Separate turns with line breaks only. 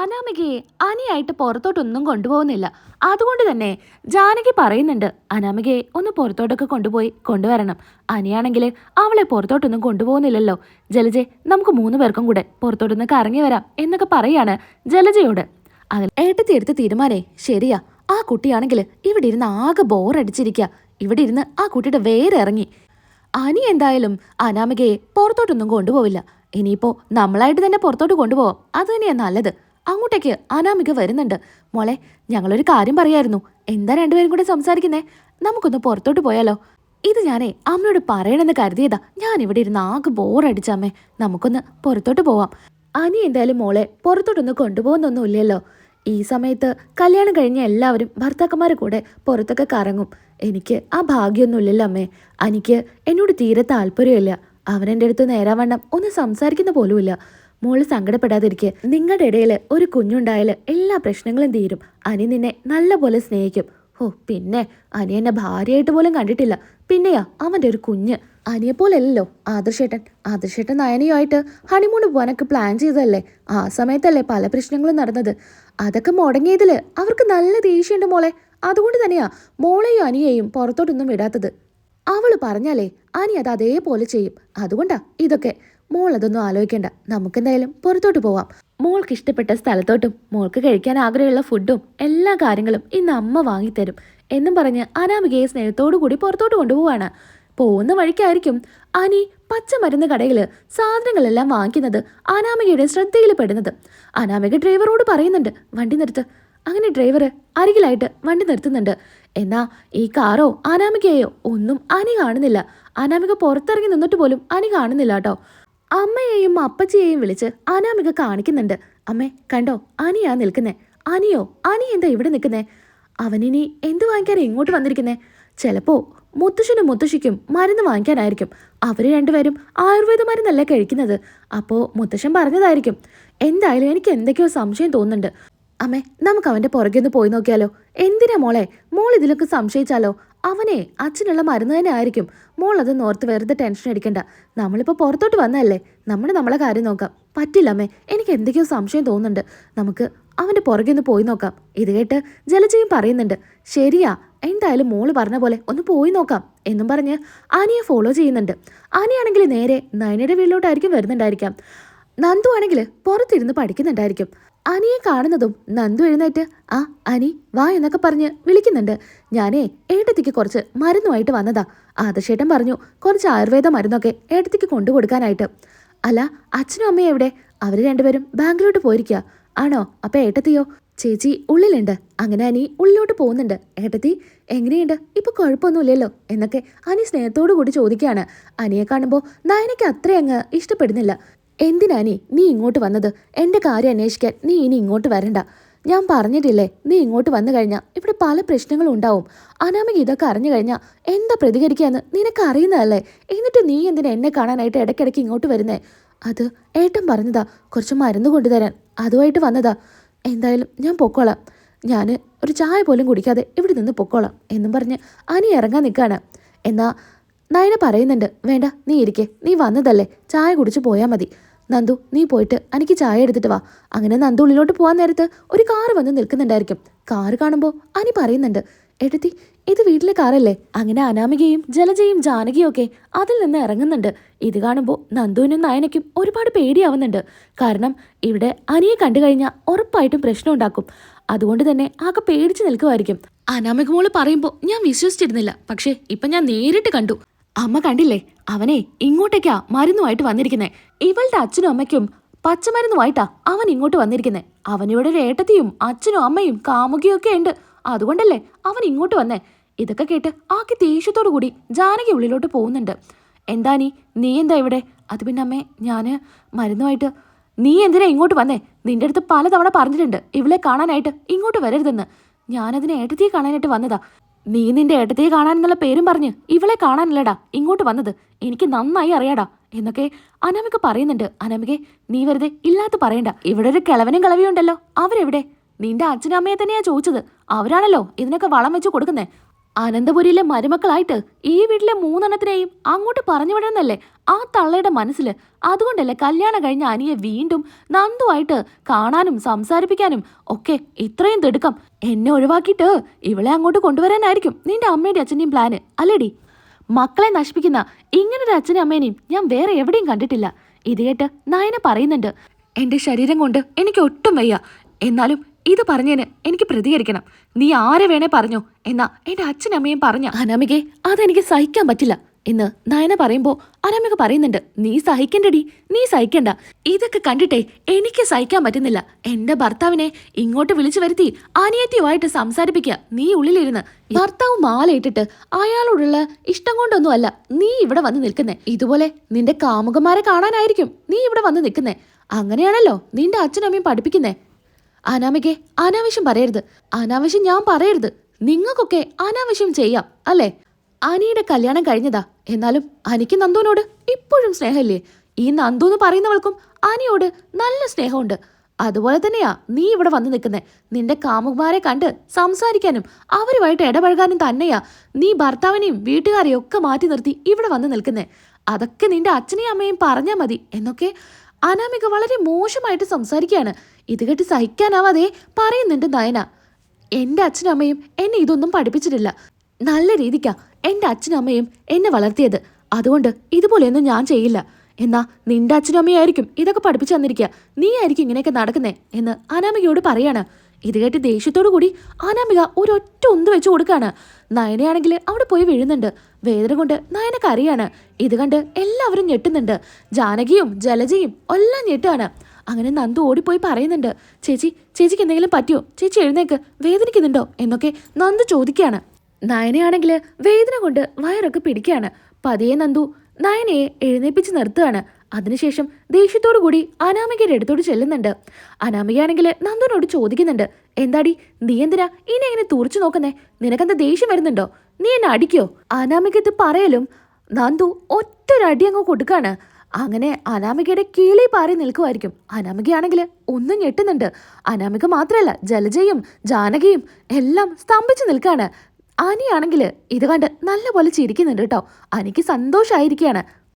അനാമികയെ അനിയായിട്ട് പുറത്തോട്ടൊന്നും കൊണ്ടുപോകുന്നില്ല. അതുകൊണ്ട് തന്നെ ജാനകി പറയുന്നുണ്ട് അനാമികയെ ഒന്ന് പുറത്തോട്ടൊക്കെ കൊണ്ടുപോയി കൊണ്ടുവരണം. അനിയാണെങ്കിൽ അവളെ പുറത്തോട്ടൊന്നും കൊണ്ടുപോകുന്നില്ലല്ലോ. ജലജെ നമുക്ക് മൂന്ന് പേർക്കും കൂടെ പുറത്തോട്ടൊന്ന് കറങ്ങി വരാം എന്നൊക്കെ പറയാണ് ജലജയോട്. അതിൽ ഏട്ടത്തി എടുത്ത തീരുമാനേ ശരിയാ. ആ കുട്ടിയാണെങ്കിൽ ഇവിടെ ഇരുന്ന് ആകെ ബോറടിച്ചിരിക്കുക ഇവിടെ ഇരുന്ന് ആ കുട്ടിയുടെ വേറെ ഇറങ്ങി അനി എന്തായാലും അനാമികയെ പുറത്തോട്ടൊന്നും കൊണ്ടുപോവില്ല. ഇനിയിപ്പോ നമ്മളായിട്ട് തന്നെ പുറത്തോട്ട് കൊണ്ടുപോവാം. അത് തന്നെയാ നല്ലത്. അങ്ങോട്ടേക്ക് അനാമിക വരുന്നുണ്ട്. മോളെ ഞങ്ങളൊരു കാര്യം പറയായിരുന്നു. എന്താ രണ്ടുപേരും കൂടെ സംസാരിക്കുന്നേ? നമുക്കൊന്ന് പുറത്തോട്ട് പോയാലോ? ഇത് ഞാനേ അമ്മയോട് പറയണമെന്ന് കരുതിയതാ. ഞാൻ ഇവിടെ ഇരുന്ന് ആകെ ബോറടിച്ചമ്മേ നമുക്കൊന്ന് പുറത്തോട്ട് പോവാം. അനി എന്തായാലും മോളെ പുറത്തോട്ടൊന്ന് കൊണ്ടുപോകുന്നൊന്നുമില്ലല്ലോ. ഈ സമയത്ത് കല്യാണം കഴിഞ്ഞ എല്ലാവരും ഭർത്താക്കന്മാരെ കൂടെ പുറത്തൊക്കെ കറങ്ങും. എനിക്ക് ആ ഭാഗ്യമൊന്നുമില്ലല്ലോ അമ്മേ. അനിക്ക് എന്നോട് തീരെ താല്പര്യമില്ല. അവൻ എന്റെ അടുത്ത് നേരാവണ്ണം ഒന്ന് സംസാരിക്കുന്ന പോലുമില്ല. മോൾ സങ്കടപ്പെടാതിരിക്കെ. നിങ്ങളുടെ ഇടയിൽ ഒരു കുഞ്ഞുണ്ടായാൽ എല്ലാ പ്രശ്നങ്ങളും തീരും. അനി നിന്നെ നല്ലപോലെ സ്നേഹിക്കും. ഓ പിന്നെ അനി എന്നെ ഭാര്യയായിട്ട് പോലും കണ്ടിട്ടില്ല. പിന്നെയാ അവന്റെ ഒരു കുഞ്ഞ്. അനിയെ പോലെയല്ലോ ആദർശേട്ടൻ. ആദർശേട്ടൻ നയനയുമായിട്ട് ഹണിമൂൺ പോകാനൊക്കെ പ്ലാൻ ചെയ്തതല്ലേ? ആ സമയത്തല്ലേ പല പ്രശ്നങ്ങളും നടന്നത്. അതൊക്കെ മുടങ്ങിയതിൽ അവർക്ക് നല്ല ദേഷ്യമുണ്ട് മോളെ. അതുകൊണ്ട് തന്നെയാ മോളെയും അനിയെയും പുറത്തോട്ടൊന്നും വിടാത്തത്. അവൾ പറഞ്ഞാലേ അനി അത് അതേപോലെ ചെയ്യും. അതുകൊണ്ടാ ഇതൊക്കെ. മോൾ അതൊന്നും ആലോചിക്കണ്ട. നമുക്കെന്തായാലും പുറത്തോട്ട് പോവാം. മോൾക്ക് ഇഷ്ടപ്പെട്ട സ്ഥലത്തോട്ടും മോൾക്ക് കഴിക്കാൻ ആഗ്രഹമുള്ള ഫുഡും എല്ലാ കാര്യങ്ങളും ഇന്ന് അമ്മ വാങ്ങിത്തരും. എന്നും പറഞ്ഞ് അനാമികയെ സ്നേഹത്തോടു കൂടി പുറത്തോട്ട് കൊണ്ടുപോവാണ്. പോകുന്ന വഴിക്കായിരിക്കും അനി പച്ചമരുന്ന് കടയിൽ സാധനങ്ങളെല്ലാം വാങ്ങിക്കുന്നത് അനാമികയുടെ ശ്രദ്ധയിൽ പെടുന്നത് അനാമിക ഡ്രൈവറോട് പറയുന്നുണ്ട് വണ്ടി നിർത്ത്. അങ്ങനെ ഡ്രൈവർ അരികിലായിട്ട് വണ്ടി നിർത്തുന്നുണ്ട്. എന്നാ ഈ കാറോ അനാമികയോ ഒന്നും അനി കാണുന്നില്ല. അനാമിക പുറത്തിറങ്ങി നിന്നിട്ട് പോലും അനി കാണുന്നില്ല കേട്ടോ. അമ്മയെയും അപ്പച്ചിയെയും വിളിച്ച് അനാമിക കാണിക്കുന്നുണ്ട്. അമ്മേ കണ്ടോ? അനിയാ നിൽക്കുന്നേ. അനിയോ അനി എന്താ ഇവിടെ നിൽക്കുന്നേ? അവനിനി എന്ത് വാങ്ങിക്കാൻ ഇങ്ങോട്ട് വന്നിരിക്കുന്നേ? ചിലപ്പോ മുത്തശ്ശനും മുത്തശ്ശിക്കും മരുന്ന് വാങ്ങിക്കാനായിരിക്കും. അവർ രണ്ടുപേരും ആയുർവേദ മരുന്നല്ലേ കഴിക്കുന്നത്. അപ്പോ മുത്തശ്ശൻ പറഞ്ഞതായിരിക്കും. എന്തായാലും എനിക്ക് എന്തൊക്കെയോ സംശയം തോന്നുന്നുണ്ട്. അമ്മേ നമുക്ക് അവന്റെ പുറകെ ഒന്ന് പോയി നോക്കിയാലോ? എന്തിനാ മോളെ? മോൾ ഇതിലൊക്കെ സംശയിച്ചാലോ? അവനെ അച്ഛനുള്ള മരുന്ന് തന്നെ ആയിരിക്കും. മോൾ അത് നോർത്ത് വെറുതെ ടെൻഷൻ അടിക്കണ്ട. നമ്മളിപ്പോൾ പുറത്തോട്ട് വന്നതല്ലേ? നമ്മൾ നമ്മളെ കാര്യം നോക്കാം. പറ്റില്ല അമ്മേ എനിക്ക് എന്തൊക്കെയോ സംശയം തോന്നുന്നുണ്ട്. നമുക്ക് അവന്റെ പുറകെ ഒന്ന് പോയി നോക്കാം. ഇത് കേട്ട് ജലജയും പറയുന്നുണ്ട് ശരിയാ എന്തായാലും മോൾ പറഞ്ഞ പോലെ ഒന്ന് പോയി നോക്കാം എന്നും പറഞ്ഞ് ആനിയെ ഫോളോ ചെയ്യുന്നുണ്ട്. ആനിയാണെങ്കിൽ നേരെ നയനയുടെ വീട്ടിലോട്ടായിരിക്കും വരുന്നുണ്ടായിരിക്കാം. നന്ദു ആണെങ്കിൽ പുറത്തിരുന്ന് പഠിക്കുന്നുണ്ടായിരിക്കും. അനിയെ കാണുന്നതും നന്ദു എഴുന്നേറ്റ് ആ അനി വാ എന്നൊക്കെ പറഞ്ഞ് വിളിക്കുന്നുണ്ട്. ഞാനേ ഏട്ടത്തിക്ക് കുറച്ച് മരുന്നുമായിട്ട് വന്നതാ. ആദർശേട്ടൻ പറഞ്ഞു കുറച്ച് ആയുർവേദ മരുന്നൊക്കെ ഏട്ടത്തിക്ക് കൊണ്ടു കൊടുക്കാനായിട്ട് അല്ല അച്ഛനും അമ്മയും എവിടെ? അവർ രണ്ടുപേരും ബാംഗ്ലൂരോട്ട് പോയിരിക്കുക ആണോ? അപ്പൊ ഏട്ടത്തിയോ? ചേച്ചി ഉള്ളിലുണ്ട്. അങ്ങനെ അനി ഉള്ളിലോട്ട് പോകുന്നുണ്ട്. ഏട്ടത്തി എങ്ങനെയുണ്ട്? ഇപ്പൊ കുഴപ്പമൊന്നുമില്ലല്ലോ? എന്നൊക്കെ അനി സ്നേഹത്തോടു കൂടി ചോദിക്കുകയാണ്. അനിയെ കാണുമ്പോൾ നയനയ്ക്ക് അത്രയങ്ങ് ഇഷ്ടപ്പെടുന്നില്ല. എന്തിനാനി നീ? ഇങ്ങോട്ട് വന്നത്? എന്റെ കാര്യം അന്വേഷിക്കാൻ നീ ഇനി ഇങ്ങോട്ട് വരണ്ട. ഞാൻ പറഞ്ഞിട്ടില്ലേ നീ ഇങ്ങോട്ട് വന്നു കഴിഞ്ഞാൽ ഇവിടെ പല പ്രശ്നങ്ങളും ഉണ്ടാവും. അനാമിക ഇതൊക്കെ അറിഞ്ഞു കഴിഞ്ഞാൽ എന്താ പ്രതികരിക്കാന്ന് നിനക്ക് അറിയുന്നതല്ലേ? എന്നിട്ട് നീ എന്തിനാ എന്നെ കാണാനായിട്ട് ഇടയ്ക്കിടയ്ക്ക് ഇങ്ങോട്ട് വരുന്നേ? അത് ഏട്ടൻ പറഞ്ഞതാ കുറച്ച് മരുന്ന് കൊണ്ടുതരാൻ. അതുമായിട്ട് വന്നതാ. എന്തായാലും ഞാൻ പൊക്കോളാം. ഞാൻ ഒരു ചായ പോലും കുടിക്കാതെ ഇവിടെ നിന്ന് പൊക്കോളാം എന്നും പറഞ്ഞ് അനി ഇറങ്ങാൻ നിൽക്കാണ്. എന്നാ നയന പറയുന്നുണ്ട് വേണ്ട നീ ഇരിക്കേ. നീ വന്നതല്ലേ ചായ കുടിച്ച് പോയാൽ മതി. നന്ദു നീ പോയിട്ട് എനിക്ക് ചായ എടുത്തിട്ട് വാ. അങ്ങനെ നന്ദു ഉള്ളിലോട്ട് പോകാൻ നേരത്ത് ഒരു കാറ് വന്ന് നിൽക്കുന്നുണ്ടായിരിക്കും. കാറ് കാണുമ്പോൾ അനി പറയുന്നുണ്ട് എടുത്തി ഇത് വീട്ടിലെ കാറല്ലേ? അങ്ങനെ അനാമികയും ജലജയും ജാനകിയും ഒക്കെ അതിൽ നിന്ന് ഇറങ്ങുന്നുണ്ട്. ഇത് കാണുമ്പോൾ നന്ദുവിനും നയനയ്ക്കും ഒരുപാട് പേടിയാവുന്നുണ്ട്. കാരണം ഇവിടെ അനിയെ കണ്ടു കഴിഞ്ഞാൽ ഉറപ്പായിട്ടും പ്രശ്നം ഉണ്ടാക്കും. അതുകൊണ്ട് തന്നെ ആകെ പേടിച്ച് നിൽക്കുമായിരിക്കും. അനാമിക മോൾ പറയുമ്പോൾ ഞാൻ വിശ്വസിച്ചിരുന്നില്ല. പക്ഷേ ഇപ്പം ഞാൻ നേരിട്ട് കണ്ടു. അമ്മ കണ്ടില്ലേ? അവനെ ഇങ്ങോട്ടേക്കാ മരുന്നുമായിട്ട് വന്നിരിക്കുന്നെ. ഇവളുടെ അച്ഛനും അമ്മയ്ക്കും പച്ചമരുന്നുമായിട്ടാ അവൻ ഇങ്ങോട്ട് വന്നിരിക്കുന്നെ. അവനിവിടെ ഒരു ഏട്ടത്തിയും അച്ഛനും അമ്മയും കാമുകിയൊക്കെ ഉണ്ട്. അതുകൊണ്ടല്ലേ അവൻ ഇങ്ങോട്ട് വന്നേ? ഇതൊക്കെ കേട്ട് ആക്കി ദേഷ്യത്തോടു കൂടി ജാനകി ഉള്ളിലോട്ട് പോകുന്നുണ്ട്. എന്താ നീ? നീ എന്താ ഇവിടെ? അത് പിന്നെ അമ്മേ ഞാൻ മരുന്നുമായിട്ട് നീ എന്തിനാ ഇങ്ങോട്ട് വന്നേ? നിന്റെ അടുത്ത് പലതവണ പറഞ്ഞിട്ടുണ്ട് ഇവളെ കാണാനായിട്ട് ഇങ്ങോട്ട് വരരുതെന്ന്. ഞാനതിനെ ഏട്ടത്തിയെ കാണാനായിട്ട് വന്നതാ. നീ നിന്റെ ഏട്ടത്തിയെ കാണാനെന്നുള്ള പേരും പറഞ്ഞ് ഇവളെ കാണാനല്ലടാ ഇങ്ങോട്ട് വന്നത്. എനിക്ക് നന്നായി അറിയാടാ എന്നൊക്കെ അനമിക പറയുന്നുണ്ട്. അനാമികെ നീ വെറുതെ ഇല്ലാത്ത പറയണ്ട. ഇവിടെ ഒരു കിളവനും കിളവിയുണ്ടല്ലോ അവരെവിടെ? നിന്റെ അച്ഛനമ്മയെ തന്നെയാ ചോദിച്ചത്. അവരാണല്ലോ ഇതിനൊക്കെ വളം വെച്ച് കൊടുക്കുന്നേ. അനന്തപുരിയിലെ മരുമക്കളായിട്ട് ഈ വീട്ടിലെ മൂന്നെണ്ണത്തിനെയും അങ്ങോട്ട് പറഞ്ഞു വിടണമെന്നല്ലേ ആ തള്ളയുടെ മനസ്സിൽ അതുകൊണ്ടല്ലേ കല്യാണം കഴിഞ്ഞ അനിയെ വീണ്ടും നന്ദുവായിട്ട് കാണാനും സംസാരിപ്പിക്കാനും ഒക്കെ ഇത്രയും തിടുക്കം. എന്നെ ഒഴിവാക്കിയിട്ട് ഇവളെ അങ്ങോട്ട് കൊണ്ടുവരാനായിരിക്കും നിന്റെ അമ്മയുടെ അച്ഛന്റെയും പ്ലാന് അല്ലേടി? മക്കളെ നശിപ്പിക്കുന്ന ഇങ്ങനൊരു അച്ഛനും അമ്മേനെയും ഞാൻ വേറെ എവിടെയും കണ്ടിട്ടില്ല. ഇത് കേട്ട് നയന പറയുന്നുണ്ട് എന്റെ ശരീരം കൊണ്ട് എനിക്ക് ഒട്ടും വയ്യ. എന്നാലും ഇത് പറഞ്ഞതിന് എനിക്ക് പ്രതികരിക്കണം. നീ ആരെ വേണേ പറഞ്ഞോ എന്നാ എന്റെ അച്ഛനമ്മയും പറഞ്ഞ. അനാമികെ അതെനിക്ക് സഹിക്കാൻ പറ്റില്ല എന്ന് നയന പറയുമ്പോ അനാമിക പറയുന്നുണ്ട് നീ സഹിക്കണ്ടടി നീ സഹിക്കണ്ട. ഇതൊക്കെ കണ്ടിട്ടേ എനിക്ക് സഹിക്കാൻ പറ്റുന്നില്ല. എന്റെ ഭർത്താവിനെ ഇങ്ങോട്ട് വിളിച്ചു വരുത്തി അനിയത്തിയുമായിട്ട് സംസാരിപ്പിക്കുക നീ ഉള്ളിലിരുന്ന്. ഭർത്താവ് മാലയിട്ടിട്ട് അയാളോടുള്ള ഇഷ്ടം കൊണ്ടൊന്നുമല്ല നീ ഇവിടെ വന്ന് നിൽക്കുന്നേ. ഇതുപോലെ നിന്റെ കാമുകന്മാരെ കാണാനായിരിക്കും നീ ഇവിടെ വന്ന് നിൽക്കുന്നേ. അങ്ങനെയാണല്ലോ നിന്റെ അച്ഛനമ്മയും പഠിപ്പിക്കുന്നേ. അനാമികെ അനാവശ്യം പറയരുത്. അനാവശ്യം ഞാൻ പറയരുത്. നിങ്ങൾക്കൊക്കെ അനാവശ്യം ചെയ്യാം അല്ലേ? അനിയുടെ കല്യാണം കഴിഞ്ഞതാ. എന്നാലും അനിക്ക് നന്ദുവിനോട് ഇപ്പോഴും സ്നേഹമില്ലേ? ഈ നന്ദു എന്ന് പറയുന്നവൾക്കും അനിയോട് നല്ല സ്നേഹമുണ്ട്. അതുപോലെ തന്നെയാ നീ ഇവിടെ വന്നു നിൽക്കുന്നേ. നിന്റെ കാമുകന്മാരെ കണ്ട് സംസാരിക്കാനും അവരുമായിട്ട് ഇടപഴകാനും തന്നെയാ നീ ഭർത്താവിനെയും വീട്ടുകാരെയും ഒക്കെ മാറ്റി നിർത്തി ഇവിടെ വന്ന് നിൽക്കുന്നേ. അതൊക്കെ നിന്റെ അച്ഛനെയും അമ്മയും പറഞ്ഞാൽ മതി എന്നൊക്കെ അനാമിക വളരെ മോശമായിട്ട് സംസാരിക്കുകയാണ്. ഇത് കേട്ട് സഹിക്കാനാവാതെ പറയുന്നുണ്ട് നയന. എന്റെ അച്ഛനും അമ്മയും എന്നെ ഇതൊന്നും പഠിപ്പിച്ചിട്ടില്ല. നല്ല രീതിക്കാ എന്റെ അച്ഛനും അമ്മയും എന്നെ വളർത്തിയത്. അതുകൊണ്ട് ഇതുപോലെയൊന്നും ഞാൻ ചെയ്യില്ല. എന്നാ നിന്റെ അച്ഛനും അമ്മയായിരിക്കും ഇതൊക്കെ പഠിപ്പിച്ചു തന്നിരിക്കുക. നീ ആയിരിക്കും ഇങ്ങനെയൊക്കെ നടക്കുന്നേ എന്ന് അനാമികയോട് പറയാണ്. ഇത് കേട്ട് ദേഷ്യത്തോടു കൂടി അനാമിക ഒരൊറ്റ ഒന്ന് വെച്ച് കൊടുക്കാണ്. നയനയാണെങ്കിൽ അവിടെ പോയി വീഴുന്നുണ്ട്. വേദന കൊണ്ട് നയനക്കറിയാണ് ഇത് കണ്ട് എല്ലാവരും ഞെട്ടുന്നുണ്ട്. ജാനകിയും ജലജയും എല്ലാം ഞെട്ടാണ്. അങ്ങനെ നന്ദു ഓടിപ്പോയി പറയുന്നുണ്ട് ചേച്ചി ചേച്ചിക്ക് എന്തെങ്കിലും പറ്റിയോ? ചേച്ചി എഴുന്നേക്ക് വേദനിക്കുന്നുണ്ടോ? എന്നൊക്കെ നന്ദു ചോദിക്കുകയാണ്. നയനയാണെങ്കിൽ വേദന കൊണ്ട് വയറൊക്കെ പിടിക്കുകയാണ്. പതിയെ നന്ദു നയനയെ എഴുന്നേപ്പിച്ച് നിർത്തുകയാണ്. അതിനുശേഷം ദേഷ്യത്തോടു കൂടി അനാമികയുടെ അടുത്തോട് ചെല്ലുന്നുണ്ട്. അനാമികയാണെങ്കിൽ നന്ദുവിനോട് ചോദിക്കുന്നുണ്ട് എന്താടി നീ എന്തിനാ ഇനി എങ്ങനെ തുറച്ചു നോക്കുന്നേ? നിനക്കെന്താ ദേഷ്യം വരുന്നുണ്ടോ? നീ എന്നെ അടിക്കോ? അനാമിക ഇത് പറയലും നന്ദു ഒറ്റൊരടി അങ്ങ് കൊടുക്കാണ് അങ്ങനെ അനാമികയുടെ കീളി പാറി നിൽക്കുമായിരിക്കും അനാമികയാണെങ്കിൽ ഒന്നും ഞെട്ടുന്നുണ്ട്. അനാമിക മാത്രമല്ല ജലജയും ജാനകിയും എല്ലാം സ്തംഭിച്ചു നിൽക്കാണ്. അനിയാണെങ്കിൽ ഇത് കണ്ട് നല്ലപോലെ ചിരിക്കുന്നുണ്ട് കേട്ടോ. അനിക്ക് സന്തോഷമായിരിക്കുകയാണ്